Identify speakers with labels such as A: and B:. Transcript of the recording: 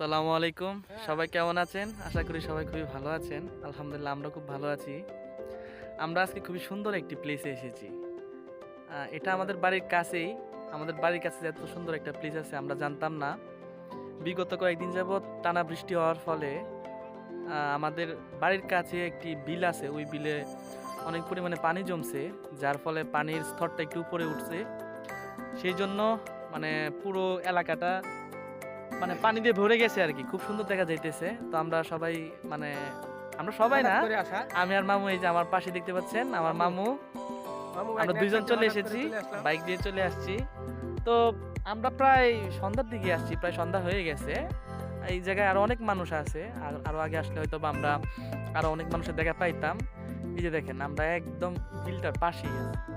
A: আসসালামু আলাইকুম। সবাই কেমন আছেন? আশা করি সবাই খুবই ভালো আছেন। আলহামদুলিল্লাহ আমরা খুব ভালো আছি। আমরা আজকে খুবই সুন্দর একটি প্লেসে এসেছি। এটা আমাদের বাড়ির কাছেই। আমাদের বাড়ির কাছে এত সুন্দর একটা প্লেস আছে আমরা জানতাম না। বিগত কয়েকদিন যাবৎ টানা বৃষ্টি হওয়ার ফলে আমাদের বাড়ির কাছে একটি বিল আছে। ওই বিলে অনেক পরিমাণে পানি জমছে যার ফলে পানির স্তরটা একটু উপরে উঠছে। সেই জন্য মানে পুরো এলাকাটা মানে পানি দিয়ে ভরে গেছে আর কি খুব সুন্দর দেখা যাইতেছে। তো আমরা সবাই মানে আমরা সবাই না আমি আর মামু এই যে আমার পাশে দেখতে পাচ্ছেন আমার মামু। আমরা দুইজন চলে এসেছি বাইক দিয়ে চলে আসছি। তো আমরা প্রায় সন্ধ্যার দিকে আসছি প্রায় সন্ধ্যা হয়ে গেছে। এই জায়গায় আরও অনেক মানুষ আছে আর আরও আগে আসলে হয়তো বা আমরা আরও অনেক মানুষের দেখা পাইতাম। এই যে দেখেন আমরা একদম বিলটার পাশেই আছি।